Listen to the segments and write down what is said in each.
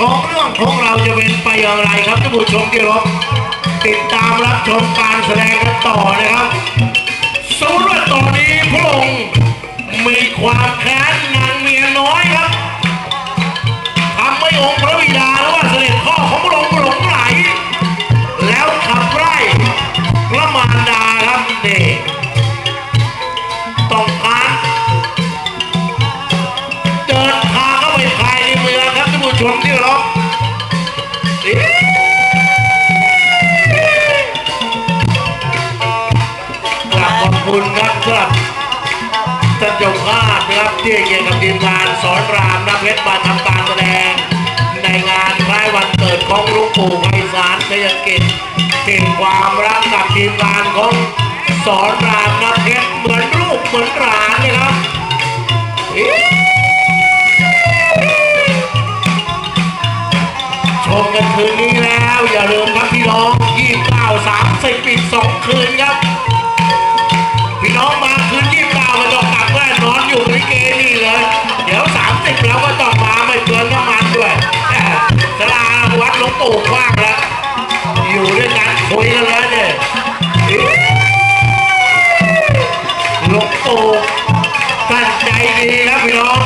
ของเรื่องของเราจะเป็นไปอย่างไรครับท่านผู้ชมที่รบติดตามรับชมการแสดงกันต่อนะครับสมมติว่าตอนนี้พระองค์มีความแค้น สำหรับท่านเจ้าภาพนะครับที่เกี่ยวกับทีมงานสอนรามนักเพชรมาทำการแสดง ในงานคล้ายวันเกิดของหลุงปู่ไพศาลชัยกิจทีมความรักกับทีมงานของสอนรามนักเพชรเหมือนลูกเหมือนหลานเลยครับชมกันคืนนี้แล้ว อย่าลืมครับพี่น้อง29 30ปีสองคืนครับ น้องมาคืน29ไม่ต้องกลับบ้านนอนอยู่ลิเกนี่เลย เดี๋ยว30เราก็ต้องมาไม่เปลืองน้ำมันด้วยสลาวัดหลวงปู่กว้างแล้ว อยู่ด้วยกันคุยกันแล้วเนี่ยหลวงปู่ตั้งใจดีครับพี่น้อง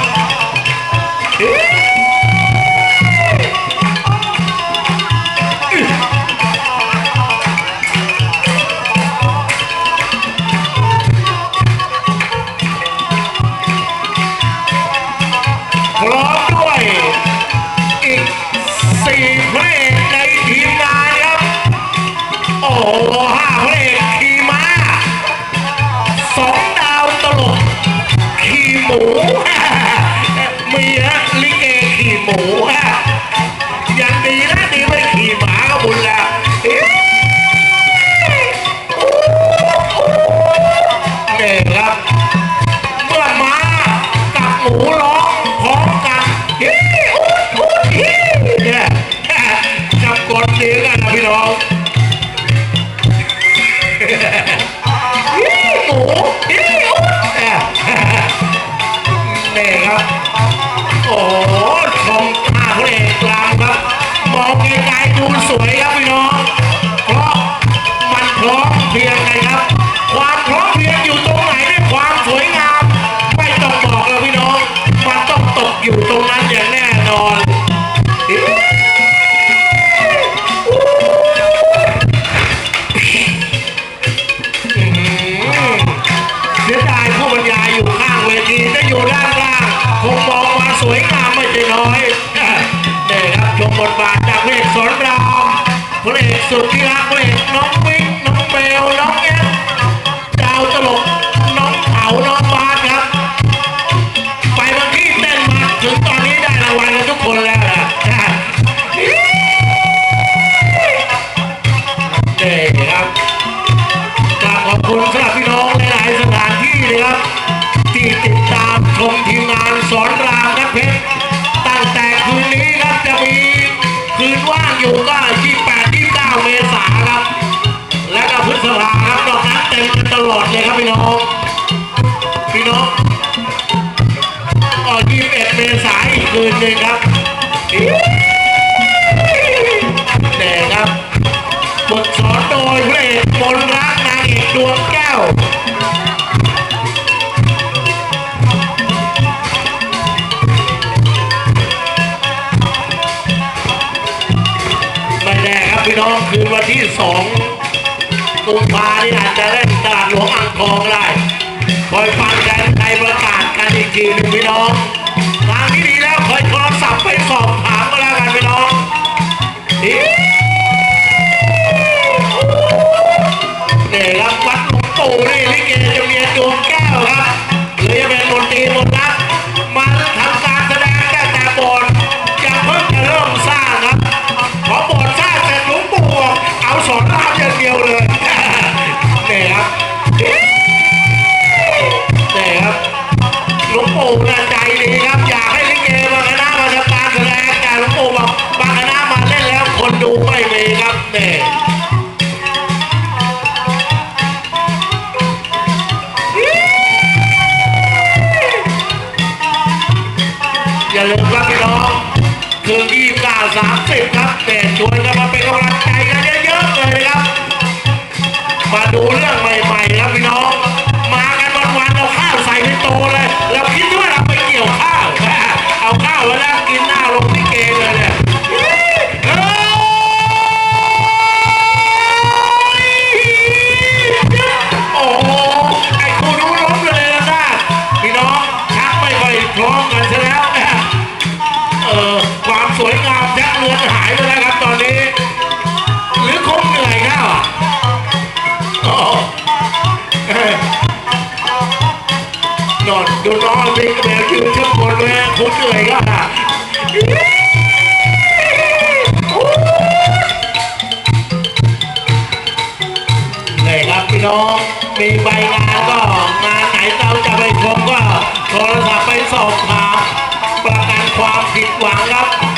สองดาวตลกขี่หมู พ น้องก็21เมษายนอีกคืนหนึงครับนี่ครับบทสอนโดยพระเอกมนรักนางเอกดวงแก้ว ไม่แน่ครับพี่น้องคืนวันที่สองกุมภานี่อาจจะเล่นตลาดหลวงอ่างทองได้ คอยฟังกันในประกาศกันอีกทีหนึงพี่น้องทางที่ดีแล้วคอยโทรศัพท์ไปสอบถามก็แล้วกันพี่น้อง แม่อย่าลืมว่าพี่น้อง คือที่9 30 ครับแต่ช่วยกันมาเป็นกำลัง ร้อมกันซะแล้วเนเออความสวยงามยักเลือนหายไปแล้วครับตอนนี้ หรือคงเหนื่อยข้าวอะโอ้เอ้ยนอนดูน้องบิ๊กแมวยืนข้างบนเลยคุ้เหนื่อยก็อะเลยครับพี่น้องมีใบงานก็ ออกมา ประกันความผิดหวังครับ